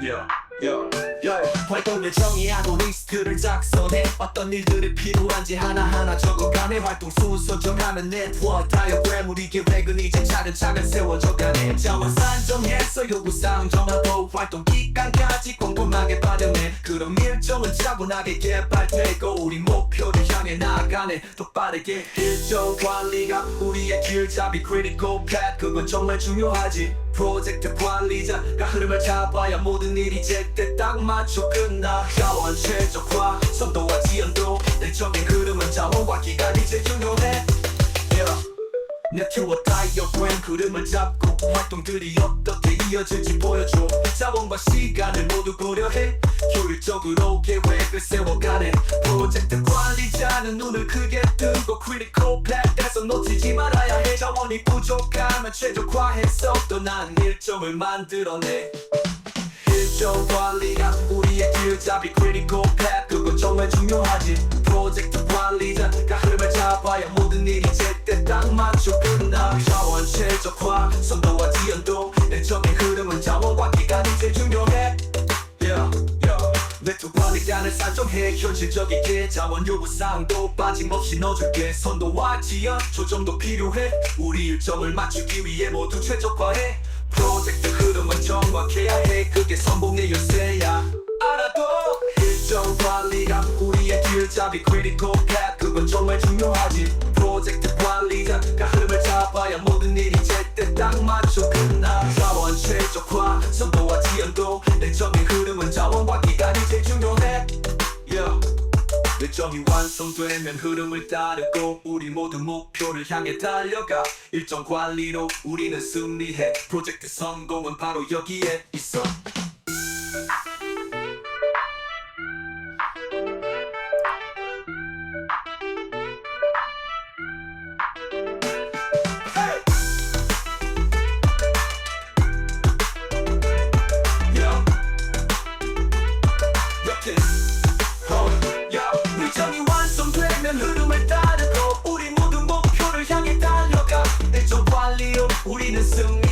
Yeah, 활동 예정이 하고 리스트를 작성해 어떤 일들이 필요한지 하나하나 적어가네 활동 순서 정하는 네트워크 다이어그램 우리 계획은 이제 차근차근 세워져가네. 자원 산정해서 요구사항 정하고 활동 기간까지 꼼꼼하게 반영해. 그럼 일정은 차분하게 개발되고 우리 목표를 향해 나아가네. 더 빠르게 일정 관리가 우리의 길잡이 critical path. 그건 정말 중요하지 프로젝트 관리자가 흐름을 잡아야 모든 일이 제때 딱 맞춰 끝나. 자원 최적화 선도와 지연도 일정의 흐름은 자원과 기간이 제일 중요해. Yeah. 네트워크 다이어그램 흐름을 잡고 활동들이 어떻게 이어질지 보여줘. 자원과 시간을 모두 고려해. 효율적으로 계획을 세워가네. 프로젝트 관리자는 눈을 크게 뜨고 크리티컬 플랫에서 놓치지 말아야 해 자원이 부족하면 최적화해서 또 난 일정을 만들어내. 일정 관리가 우리의 길잡이 critical path. 그건 정말 중요하지. 프로젝트 관리자가 흐름을 잡아야 모든 일이 제때 딱 맞춰 산정해. 현실적이게 자원 요구 사항도 빠짐없이 넣어줄게. 선도와 지연 조정도 필요해. 우리 일정을 맞추기 위해 모두 최적화해. 프로젝트 흐름은 정확해야 해. 그게 성공의 열쇠야. 알아도 일정 관리가 우리의 길잡이 critical path 그건 정말 중요하지. 프로젝트 관리자가 흐름을 잡아야 모든 일이 제때 딱 맞춰. 끝나 자원 최적화 선도 일정이 완성되면 흐름을 따르고 우리 모두 목표를 향해 달려가. 일정 관리로 우리는 승리해. 프로젝트 성공은 바로 여기에 있어 happy soon